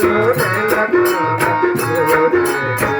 కొండలలో నెలకు రాయుడువాడు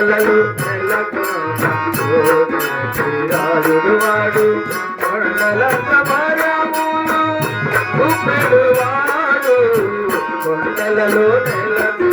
కలలు నెలకు వాడు కొండల ప్రమాణములు కొండలలో నెలకు